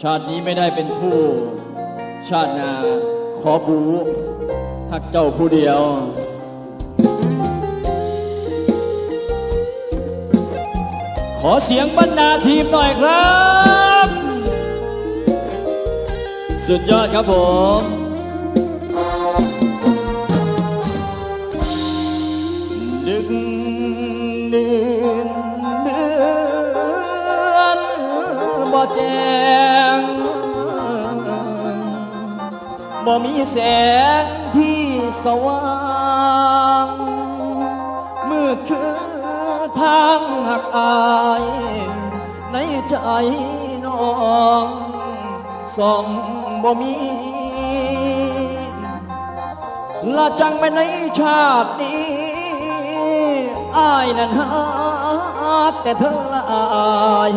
ชาตินี้ไม่ได้เป็นคู่ ชาติหน้าขอบูหักเจ้าผู้เดียวขอเสียงบรรดาทีมหน่อยครับ สุดยอดครับผม บ่มีแสงที่สว่างมืดคือทางหักอายในใจน้องสองบ่มีละจังไปในชาตินี้อายนั้นหาแต่เธอละอาย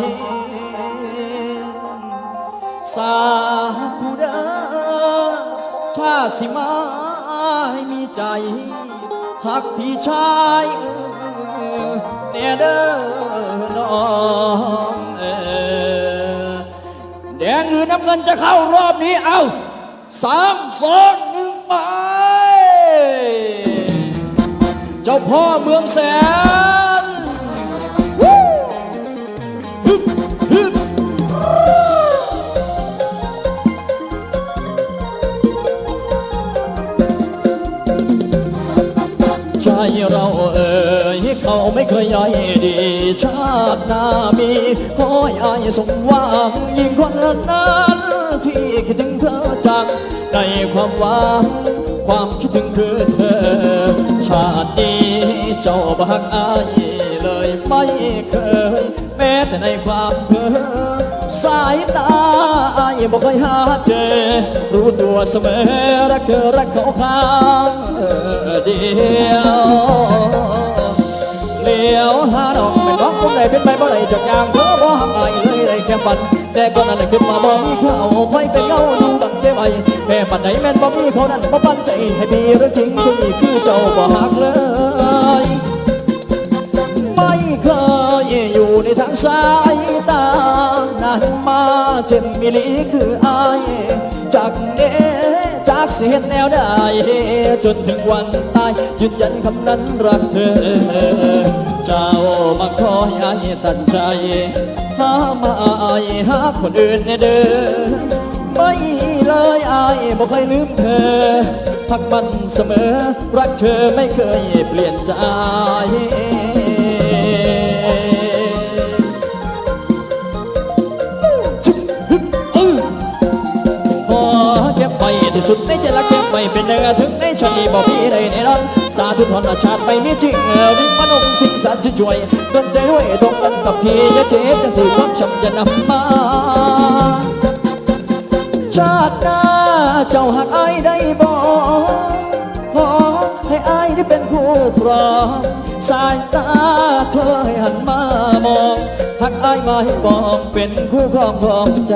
สาธุเด้ ถ้าสิมาให้มีใจหักพี่ชายเออแน่เด้อน้องเออแดงหรือน้ำเงินจะเข้ารอบนี้เอาสามสองหนึ่งไป เจ้าพ่อเมืองแสน เขาไม่เคยย่อยดี ชาติหน้ามีขอให้อายสมหวังยิ่งคนนั้นที่คิดถึงเธอจังในความหวังความคิดถึงคือเธอ ชาตินี้เจ้าบักอายเลยไม่เคย แม้แต่ในความเพ้อสายตาอายบอกเคยหาเจอ รู้ตัวเสมอ รักเธอรักเขาข้างเดียว ยวหาดอกเป็นน้องคนใดเป็นไปบ่ได้จากอย่างเธอบ่หักอายเลยได้แค่ฝัน แต่ก็นั่นแหละขึ้นมาบ่มีเขาคอยเป็นเงาดูบังเจ็บไอแม่ปันไหนแม่นบ่มีเขานั้นบ่ปันใจให้พี่เรื่องจริงคือนี่คือเจ้าบ่หักเลยไม่เคยอยู่ในทางสายตานานมาเจ็บมิลีคืออายจากเดจากเสียแนวได้จนถึงวันตายยืนยันคำนั้นรักเธอ เจ้ามาคอยอายตัดใจ หามาอายหาคนอื่นเด้อไม่เลยอายบอกเคยลืมเธอพักมันเสมอ รักเธอไม่เคยเปลี่ยนใจพอเก็บไว้ที่สุดในใจละเก็บไว้เป็นเนื้อถึง ในชาติบอกพี่ได้ในนั้นสาธุทรชาติไปมีจริงเออวิ่งมานงสิ่งสัตว์ช่วยดนใจด้วยตรงกันกับพี่ย่าเจ็บจังสื่ความช้ำจะนำมาชาติหน้าเจ้าหักอายได้บ่ขอให้อายได้เป็นคู่ครองสายตาเธอให้หันมามองหักอายมาให้บอกเป็นคู่ครองของใจ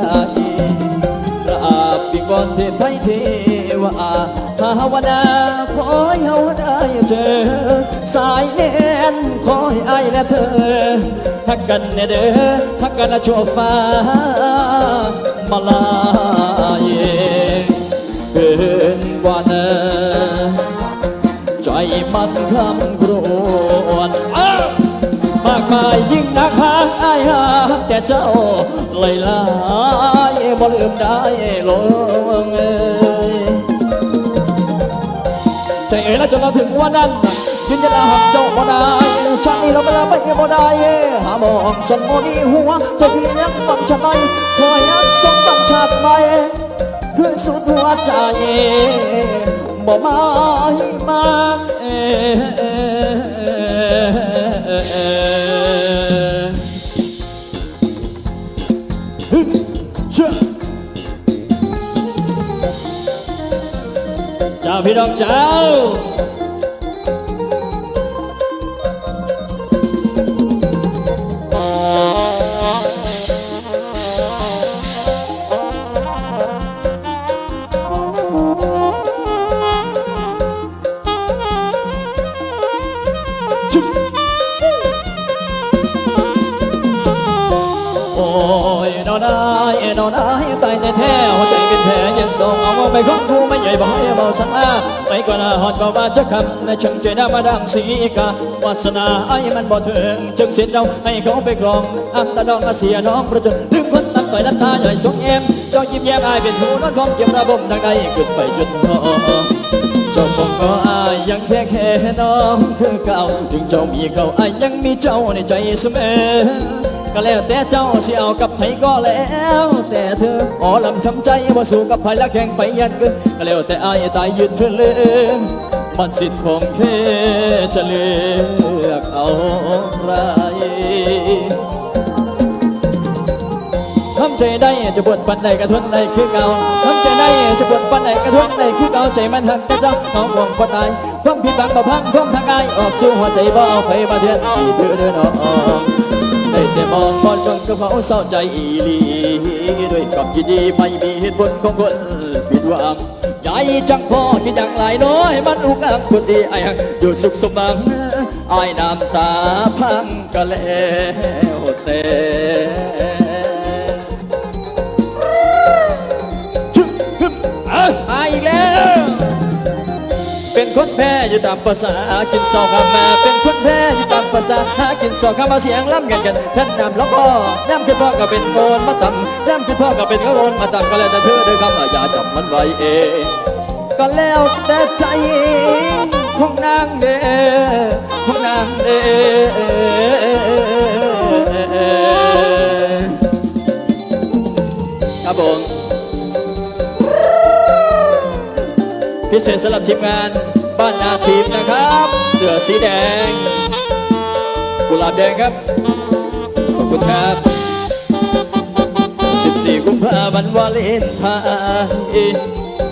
กราบบิงบอนเทพไทยเท วาภาวนาขอให้เฮาได้เจอ สายแน่นขอให้อและเธอฮักกันแน่เด้อฮักกันละชั่วฟ้ามาลาเยเกินกว่าเนอใจมันคำกรวนมากมายยิ่งนักหากไอายหากแต่เจ้าเลยลายบ่ลืมได้ลง เอ๋ยแล้วจนเราถึงวันนั้นยืนยันหักเจ้าบ่ได้ชาตินี้เราไม่ได้ไปบ่ได้หาหมองสนโมนีหัวเจ้าพี่ยังต้องชาติไหนคอยังสมต้องชาติไหมคือสุดหัวใจบ่มาให้มันเอ เจ้าพี่น้องเจ้าโอ้ยนอนายนออนอายตายแท้ๆหัวใจ ไปของกูไม่ใหญ่บอกให้เบาสังอาไม่กว่านหอดก็ว่าจะคำในช่างใจหน้ามาดังสีกาวาสนาไอ้มันบ่ถึงจึงเสียเจ้าให้เขาไปกรองอันตะดองมาเสียน้องประจนลืมคนตั้งต่อยลันตาใหญ่สงเอ็มเจ้ายิ้มแย้มอายเป็นหูนอนของเก็บระบบดังใดขึ้นไปจนพอเจ้าคงก็อายยังแค่แค่น้องคือเก่าถึงเจ้ามีเขาอายยังมีเจ้าในใจเสมอ ก็แล้วแต่เจ้าสิเอากับไผก็แล้ว แต่เธออ๋อลำทำใจว่าสู้กับไผและแข่งไปยันกินก็แล้วแต่อายตายยืนเธอเลืมมันสิทธิ์ของเธอจะเลือกเอาใครทำใจได้จะปวดปันใดกระทนใดคือเก่าทำใจได้จะปวดปันใดกระทนใดคือเก่าใจมันหักแต่เจ้าน้องห่วงก็ตายความผิดบังบ่พังความทางกายออกสู่หัวใจบ่เอาไปมาเทียนที่เธอเดินออก ได้แต่มองมอนจนกระเพาเศร้าใจอีหลีด้วยกับยินดีไม่มีเหตุผลของคนผิดหวังใหญ่จังพอที่จังหลายน้อย มันอุกอักคนดีไอ้หักอยู่สุขสมบังไอ้น้ำตาพังกะแล้วเต้ อยู่ตามภาษากินซอกคำมาเป็นคนแพ้อยู่ตามภาษาหากินซอกคำมาเสียงล้ำกันกันท่านนำล้อพ่อน้ำขึ้นพ่อก็เป็นโอนมาต่ำน้ำขึ้นพ่อก็เป็นกระโอนมาต่ำก็แล้วแต่เธอด้วยคำว่าอย่าจับมันไว้เองก็แล้วแต่ใจของนางเด้อของนางเด้อครับผมพิเศษสำหรับทีมงาน บ้านนาทีมนะครับ เสื้อสีแดง กุหลาบแดงครับ ขอบคุณครับ 14กุมภาพันธ์วาเลนไทน์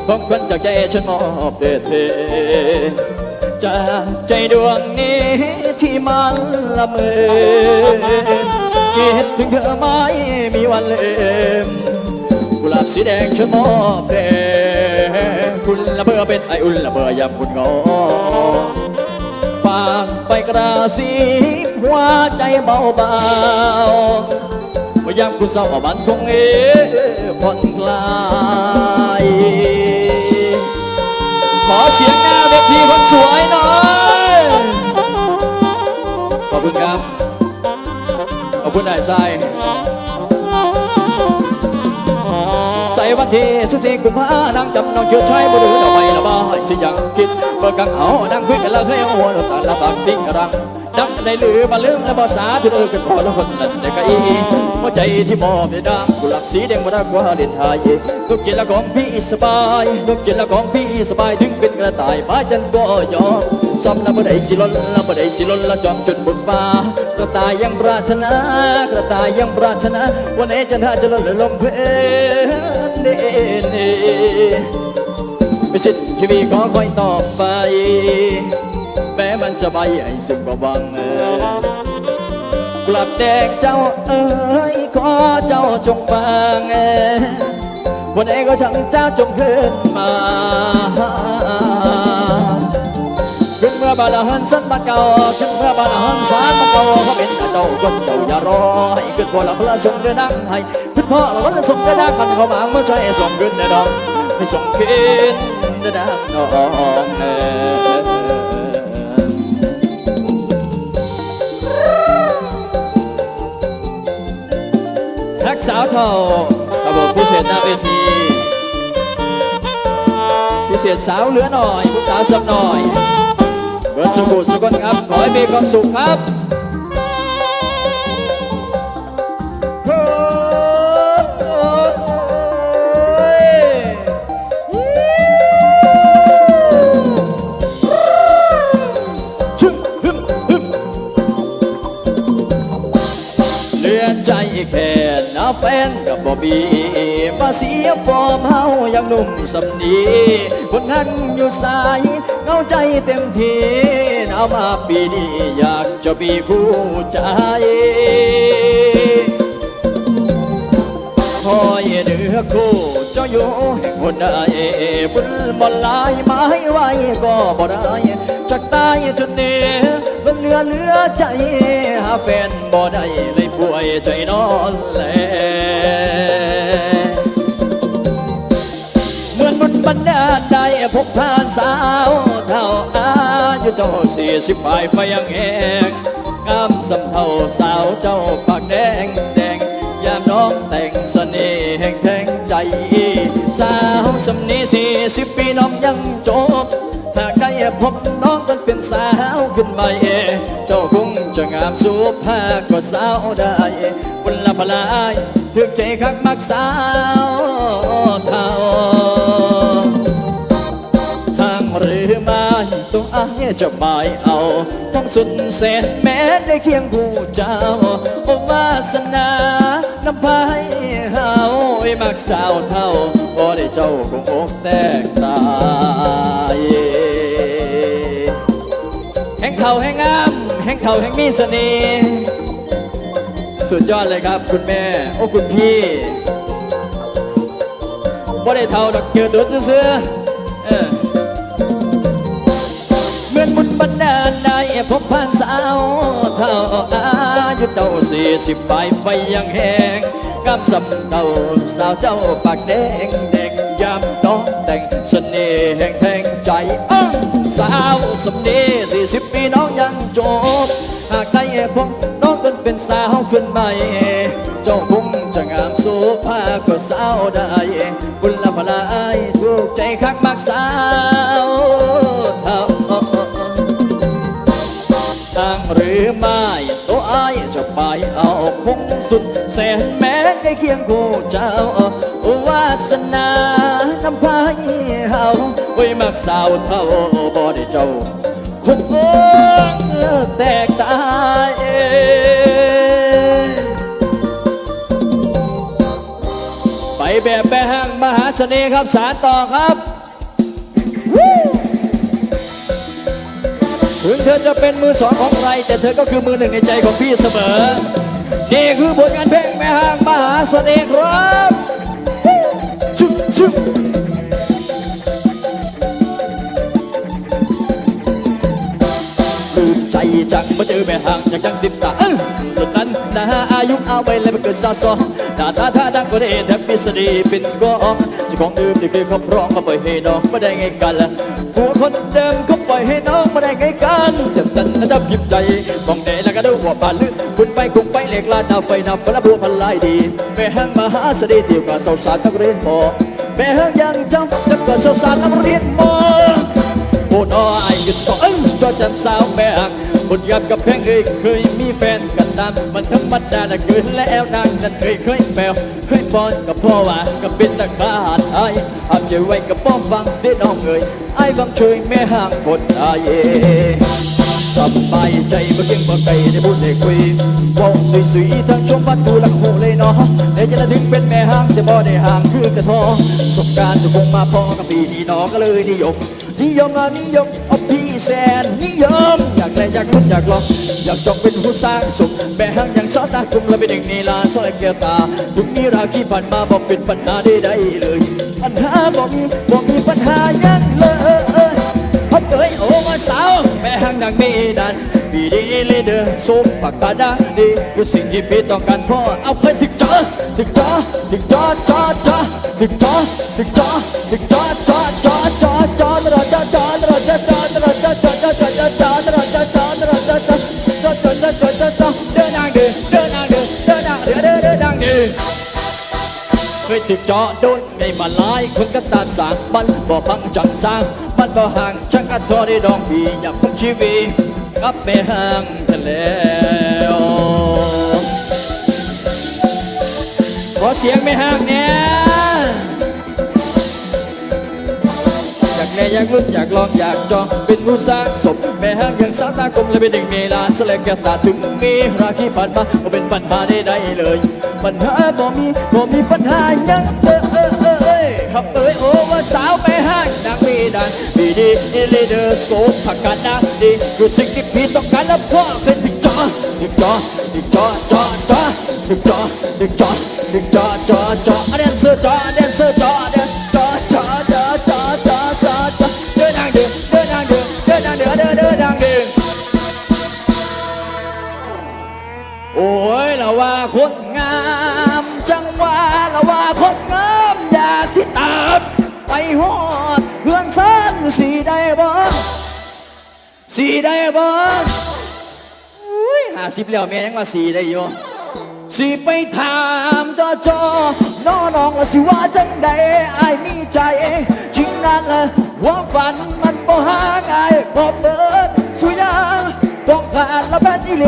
ของขวัญจากใจฉันมอบเดเทจากใจดวงนี้ที่มันละเมอคิดถึงเธอไม่มีวันลืมกุหลาบสีแดงฉันมอบแด่คุณล เบอเป็นไออุ่นละเบอยำคุณงอฝากไปกระซิบหัวใจเบาเบาๆว่ายำคุณเศร้ามันคงเอผ่อนคลายขอเสียงหน้าเวทีคนสวยหน่อยขอบคุณครับขอบคุณนายทรายใส่วันที่สุดที่กุมภานางจำนองเชื่อใช้บ่ดูดอกไม้ สิยังคิดเบิกกังเอานางคุยกันแล้วเฮ้ยเอาหัวเราตาละบางติ้งรังดังได้ลือมาลืมและบ่สาที่เออกันพอแล้วคนนั้นได้กะอีหัวใจที่มอบได้ดังกุหลาบสีแดงบ่ได้กว่าเด่นไทยลูกกินละของพี่สบายลูกกินละของพี่สบายถึงเป็นกระต่ายมาจันก็ยอมซ้อมละบ่ได้สิล้นละบ่ได้สิล้นละจอมจนบนฟ้ากระต่ายยังปรารถนากระต่ายยังปรารถนาวันนี้จันทราจะล้นลมเพลเน่เน่ ไม่สิ้นชีวิตขอคอยต่อไป แม้มันจะไม่ให้ซึ่งก็หวังเออกลับแดงเจ้าเอ๋ยขอเจ้าจงฟังเอวันไหนก็ช่างเจ้าจงขึ้นมาขึ้นเมื่อบาลาหันสันมาเก่าขึ้นเมื่อบาลาหันสานมาเก่าเขาเป็นเจ้าคนเจ้าอย่ารอให้ขึ้นพอละพละส่งเดินดังให้ขึ้นพอละวันส่งเดินดังมันเขามาเมื่อใจส่งขึ้นเดนดัง ไม่ส่งขึ้นเดินดังน้องเอ๋ทักสาวเท่าครับผมพิเศษหน้าเวทีพิเศษสาวเหลือหน่อยผู้สาวสักหน่อย เบิร์ดสุขุสุกนครับ ขอให้มีความสุขครับ แฟนกับบอบีมาเสียฟอร์มเฮาอยังหนุ่มสำนีคนนั้นอยู่สายเงาใจเต็มทีหนามาปีนี้อยากจะมีคู่ใจคอยเดือคู่เจ้าอยู่แห่งคนใดบุญบนลายไม้ไว้ก็บ่ได้จากตายจนเนื้อมันเหลือเหลือใจหาแฟนบ่ได้เลยป่วยใจนอนแล พบผ่านสาวเท่าอายุเจ้าสี่สิบปลายไฟยังแหงงามสำเท่าสาวเจ้าปากแดงแดงยามน้องแต่งเสน่ห์แห่งแทงใจ สาวสำนีสี่สิบปีน้องยังจบหากได้พบน้องต้นเป็นสาวขึ้นใหม่เจ้าคงจะงามสูบผ้ากว่าสาวได้บุญละพลายถึกใจคักมักสาวเท่า จะหมายเอาต้องสุดแสนแม้ได้เคียงคู่เจ้า โอวาสนานำพายเฮาไอ้มักสาวเท่าบ่ได้เจ้าคงอกแตกตายแห่งเท่าแห่งงาม แห่งเท่าแห่งมีเสน่ห์สุดยอดเลยครับคุณแม่ โอ้คุณพี่บ่ได้เท่าดอกเกิดดุดซื้อ เหมือนมุนบันดาลได้พบผ่านสาวเท่าอายุเจ้าสี่สิบปลายไฟยังแหงกับสำเต่าสาวเจ้าปากแดงแดงยามน้องแต่งเสน่ห์แห่งแทงใจอ้าวสาวสำเนีสี่สิบปีน้องยังจบ หากได้พบน้องกันเป็นสาวขึ้นใหม่เจ้าคงจะงามสู้ผ้ากว่าสาวได้บุญละพลายถูกใจคักมากสาวเท่า เอาคงสุดแสนแม้ได้เคียงคู่เจ้าวาสนานำพายเฮาไว้มักสาวเท่าบ่ได้เจ้าคงคงแตกตายไปแบบแบงมหาเสน่ห์ครับสารต่อครับถึงเธอจะเป็นมือสองของใคร แต่เธอก็คือมือหนึ่งในใจของพี่เสมอ นี่คือผลงานเพลงแม่ห้างมหาเสน่ห์ครับชุบชุบคือใจจังมาเจอแม่ห้างจังจังติดตาเอ้อส่วนนั้น นะอายุเอาไว้เลยมันเกิดสะสมหน้าตาท่าดังก็ได้แทบพิสดีเป็นก็องเจ้าของดื่มที่เคยครอบครองมาปล่อยให้น้องไม่ได้ไงกันล่ะผัวคนเดิมก็ปล่อยให้น้องไม่ได้ไงกันจังจันนะจับยิบใจมองเดแล้วก็ดูว่าป่าลึกคุณไปคุกไปเหล็กลาดดาไฟนับพระบัวพันลายดีแม่แห้งมหาเสน่ห์เดียวกับสาวสาวนักเรียนพอแม่แห้งยังจำจับกับสาวสาวนักเรียนมอโอ้น้อยหยุดต่อเอ้ยจอจันสาวแบ กบนยับกับแพงเอ้ยเคยมีแฟนกันตามมันธรรมดาละเกินแล้วนางนั้นเคยเคยแปลวเคยปอนกับพ่อว่ากับเป็นตะขาดไอ้อาใจไว้กับป้อมฟังเด้น้องเอ้ยไอ้บังช่วยแม่ห่างคนตายเสบายใจเมื่อเก่งเมื่ไกลได้พูดได้คุยว่าวสวยๆทั้งชมวัดกูละหูเลยเนาะเดี๋ยวจะถึงเป็นแม่ห้างจะบ่ได้ห่างคือกระทอสบการณ์จะคงมาพอกับปีนี้น้องก็เลยนิยมนิยมอะนิยม แสนนิยม อยากได้อยากลุ้นอยากลองอยากจองเป็นผู้สร้างสุขแม่ห้างอย่างสาตาคุมและเป็นหนึ่งนีลาสอยแก้วตาทุกนี้ราคีผ่านมาบอกเป็นปัญหาได้ได้เลยปัญหาบอกมีบอกมีปัญหายังเลยพบเอ้ยโอ้มาสาวแม่ห้างดังมีดันปีดีเลีเดอร์สูงปากกาดาดีคือสิ่งที่พี่ต้องการพ่อเอาไปถึงจอถึงจอถึงจอจอจอถึงจอถึงจอถึงจอจอจอจอ เคยติดจอโดนไงมาหลายคนก็ตามสางมันบ่บังจังสร้างมันบ่ห่างจังอัดทอได้ดองพี่อยากคงชีวิตกับแม่ห่างทะแล้วขอเสียงแม่ห่างเนี่ย แน่อยากลุ้นอยากลองอยากจองเป็นผู้สร้างสมแม่ห่างยังสาวตากลมและเป็นหนึ่งเมลาสลกแกตาถึงมีราคีผ่านมาก็เป็นปัญหาได้ไดเลย ปัญหาบ่มีบ่มีปัญหายังเออเออเออเอ้ยครับเอ้ยโอ้ว่าสาวไปห้างนางมีดันมีดีอีลีเดอร์โซนผักกาดนางดีคือสิ่งที่พี่ต้องการแล้วพ่อเป็นถึงจอถึงจอถึงจอจอจอถึงจอถึงจอถึงจอจอจอเดนเซอร์จอเดนเซอร์จอเดน โอ้ยละว่าคนงาม จังว่าละว่าคนงามอยากที่ตามไปหอดเพื่อนซ้าสีได้บ่สีได้บ่อุ้ยห้าสิบแล้วแม่ยังมาสีได้อยู่สีไปถามจอจอน้อน้องละสิว่าจังใดไอ้ายมีใจ จริงนั่นละว่าฝันมันบ่หาง่ายบ่เปิดสุยาต้อ งผ่านละแบนอีเล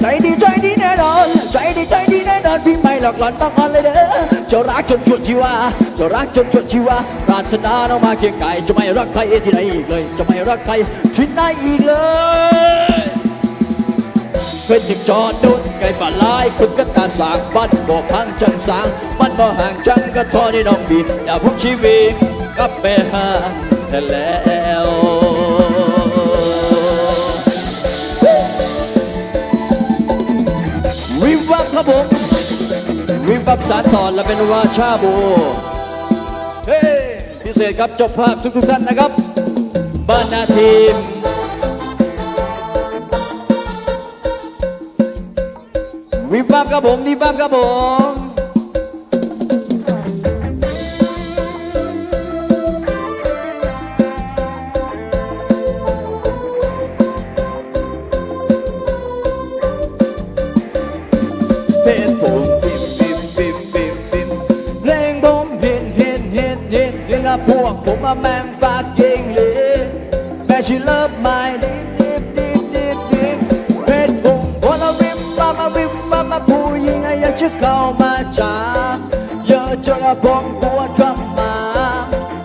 ใจดีใจดีแน่นอน ใจดีใจดีแน่นอนพี่ไม่หลอกหลอนต้องอ่อนเลยเด้อจะรักจนชวนชีวาจะรักจนชวนชีวาปรารถนาน้องมาเคียงกายจะไม่รักใครที่ไหนอีกเลย จะไม่รักใครที่ไหนอีกเลยเป็นถึงจอดดุนไก่ป่าลายคุณก็การสางบ้านบอกพังจังสางมันบ่ห่างจังก็ทอที่น้องบีอย่าพุ่งชีวิตกับไปหาแต่แล้ว ครับผมวิบวับสารตอนและเป็นวาชาบูเฮ้พิเศษครับเจบภาพทุกๆท่านนะครับบ้านนาทีมวิบวับครับผมวิบวับครับผม กผมมาแมงฝากยิงลีแม่ชีเลิฟไม่ดิบดิบดิบดิบดิบเพลงผมคนละวิบวับมาวิบวับมาผู้หญิงอยากจะเข้ามาจ้าเยอะจนผมปวดเข้ามา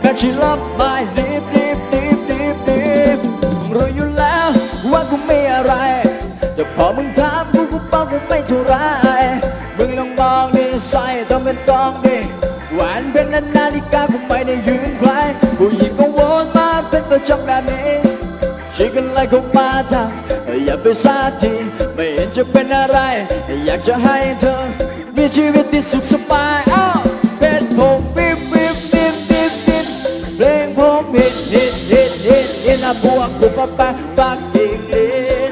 แม่ชีเลิฟไม่ดิ ชิกันไล่คงมาทางอย่าไปซาทีไม่เห็นจะเป็นอะไร อยากจะให้เธอ มีชีวิตที่สุขสบายอ้าวเป็นผมปิ๊บปิ๊บปิ๊บปิ๊บปิ๊บเพลงผมฮิตฮิตฮิตฮิตฮิตนะพวกกูปะปะปักกิ่งลิน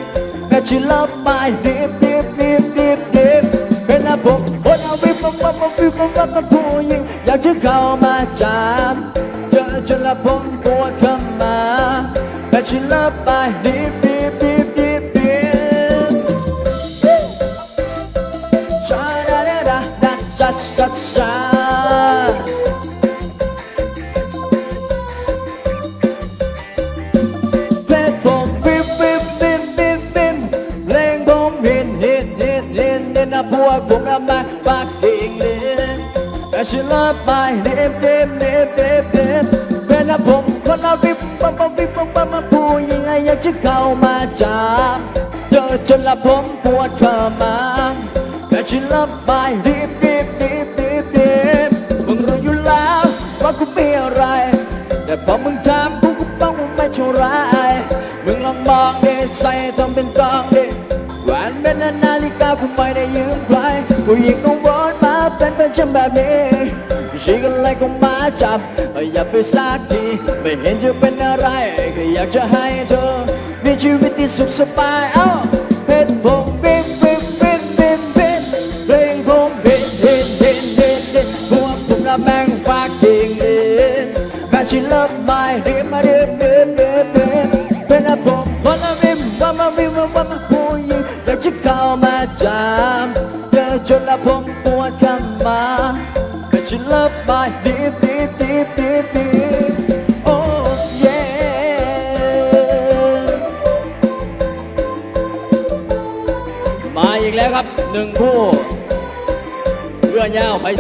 that you love my dip dip dip dip dip เป็นนะผมคนเอาวิบวับวับวับวิบวับวับวับผู้หญิงอยากจะเข้ามาจับเจอจนละผมปวดเข้ามา that you love my dip dip dip dip dip ชาดาดาดาดาชาชาชาเพลงผมบิมบิมบิมบิบเพลงผมฮิตฮิตฮิตฮิตนะพวกผมละมาปากกิ่งลินแต่ฉันละไปเด็บเด็บเด็บเด็บเด็บเป็นนะผมคนละวิบปั๊บ ปุ๊บปั๊บปั๊บมาผู้หญิงอยากจะเข้ามาจับเจอจนละผมปวดขามาแต่ฉันละไปรีบรีบรีบรีบรีบมึงรู้อยู่แล้วว่ากูเป็นอะไร แต่พอมึงถามกูก็บอกว่าไม่เท่าไรมึงลองมองดิใส่ทำเป็นตองดิแหวนเป็นนาฬิกากูไม่ได้ยืมใครผู้หญิงก็วนมาเป็นประจำแบบนี้ชีก็เลยก็มา จับ อย่าไปสักที ไม่เห็นจะเป็นอะไร ก็อยากจะให้เธอ มีชีวิตที่สุขสบาย เอ้าเพชรผมบิ๊มบิ๊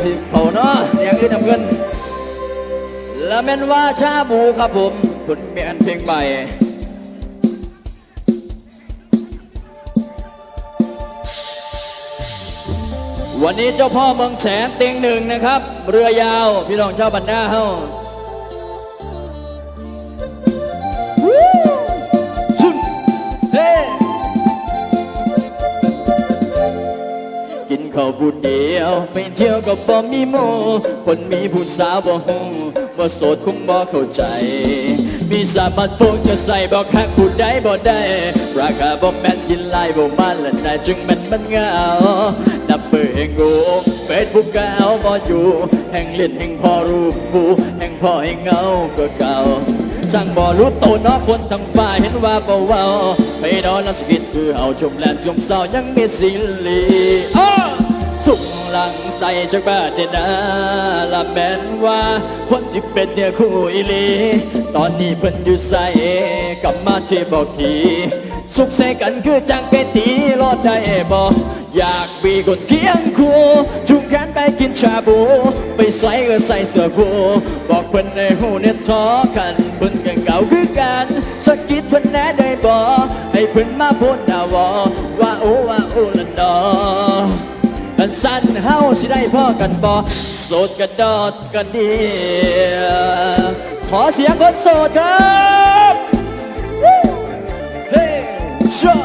สิเขาเนาะเสียงขึ้นทำเงินและแม่นว่าชาบูครับผมคุณเมียนเพลงใหม่วันนี้เจ้าพ่อเมืองแสนเตียงหนึ่งนะครับ เรือยาวพี่น้องเจ้าบันดาเฮาชุนเฮกินข้าวผู้เดี ยวไปเที่ยวกับบ่มีโม คนมีผู้สาวบ่ฮู้บ่โสดคงบ่เข้าใจ มีสามัญพวกจะใส่บ่คักผู้ใดบ่ได้ ราคาบ่แม่นกินหลายบ่มาและนายจึงแม่นมันเงานับเบื่อแห่งกูเฟซบุ๊กก็เอาบ่อยู่ แห่งเล่นแห่งพอรูปกูแห่งพอให้เงาก็เก่าสั่งบ่รู้โตเนอคนทั้งฝ่ายเห็นว่าเบ่เว้าไปนอนและสกิดคือเอาชมแลนจมเศร้ายังมีสิลีอ้อ สุขหลังใส่จากบ้านเดนาละแม่นว่าคนที่เป็นเนี่ยคู่อีลี ตอนนี้เพิ่นอยู่ใส่กลับมาที่บอกทีสุขใส่กันคือจังเป็นตีรอดได้บ่อยากมีคนเคียงคู่จุงแขนไปกินชาบู ไปใส่ก็ใส่เสื้อคู่บอกเพิ่นในหูเนี่ยท้อกันเพิ่นกันเก่าคือกันสกกิดเพิ่นแน่ได้บ่ให้เพิ่นมาพูดดาวอว่าโอว่าโอละนอ กันสั้นเฮาสิได้พ่อกันบ่โสดกันดอดกันเดียขอเสียงคนโสดครับเฮ้ชอ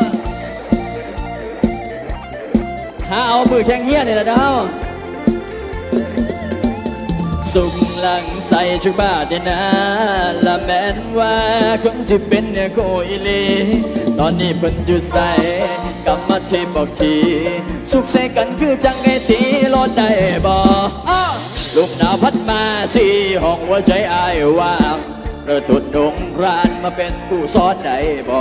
หาเอามือแข็งเฮียนี่แหละเด้าสุขหลังใส่ชุดบ้าเดยนะละแม่นว่าคนที่เป็นเนี่ยโคอีลีตอนนี้เพิ่นอยู่ใส่ ที่บอกทีสุขใส่กันคือจังไงตีรอดได้บ่อ้อลูกหนาวพัดมาสี่ห้องหัวใจอายว่างเรือทุนดงรานมาเป็นผู้ซ้อนได้บ่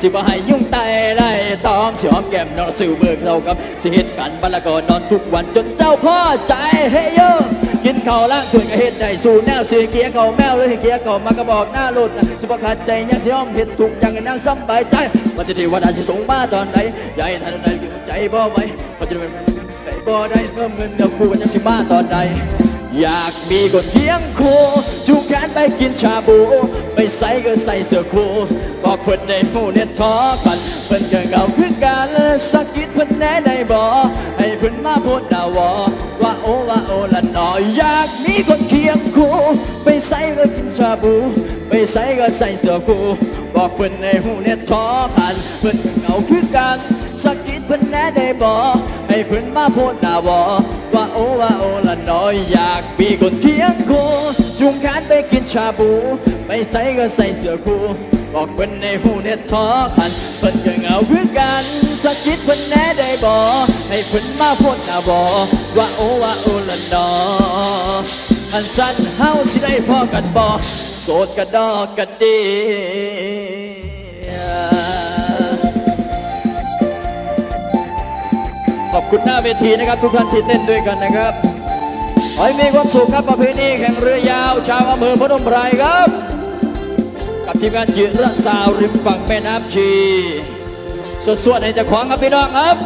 สิบ่ให้ยุ่งไตไล่ตอมสิหอมแก้มนอนสื่อเบิกเรากับสิเหตุกันบัลลก็นอนทุกวันจนเจ้าพ่อใจเฮยโย กินข้าวล้างถ้วยก็เฮ็ดได้สู่แนวสีเกียร์เขาแมวเลยเกียร์เขามากระบอกหน้าหลุดสิบ่ขาดใจยังที่ยอมเห็ดถูกอย่างนั้นางสำบายใจมันที่ดีวันอาจจะส่งมาตอนไหนอย่าให้ทันใดอยู่ใจบ่ไหวมันจะเป็นใจบ่ได้เพิ่มเงินเดี๋ยวคู่กันจะสิมาตอนใด อยากมีคนเคียงคู่จูงแขนไปกินชาบู ไปใส่ก็ใส่เสื้อคู่บอกเพิ่นในหมู่เนี่ยท้อกันเพิ่นก็เงาคือกันสักกิดเพิ่นแน่ได้บ่ให้เพิ่นมาพูดดาวอว่าโอว่าโอละหนออยากมีคนเคียงคู่ไปใส่ก็กินชาบู ไปใส่ก็ใส่เสื้อคู่บอกเพิ่นในหูเนี่ยท้อกันเพิ่นก็เงาคือกัน สักกิดเพิ่นแน่ได้บ่ให้เพิ่นมาพูดดาวอว่าโอว่าโอละหนอยอยากมีคนเคียงคู่จุงแขนไปกินชาบูไปใส่ก็ใส่เสื้อคู่บอกเพิ่นในหูเนี่ยท้อกันเพิ่นก็เหงาคือกันสักกิดเพิ่นแน่ได้บ่ให้เพิ่นมาพูดดาวอว่าโอว่าโอละหนออันสั้นเฮาสิได้พอกันบ่โสดกันดอกกันดี คุณหน้าเวทีนะครับ ทุกท่านที่เต้นด้วยกันนะครับขอให้มีความสุขครับประเพณีแข่งเรือยาว ชาวอำเภอพนมไพรครับ กับทีมงานจิระสาวริมฝั่งแม่น้ำชีสวดๆให้เจะขวางครับพี่น้องครับ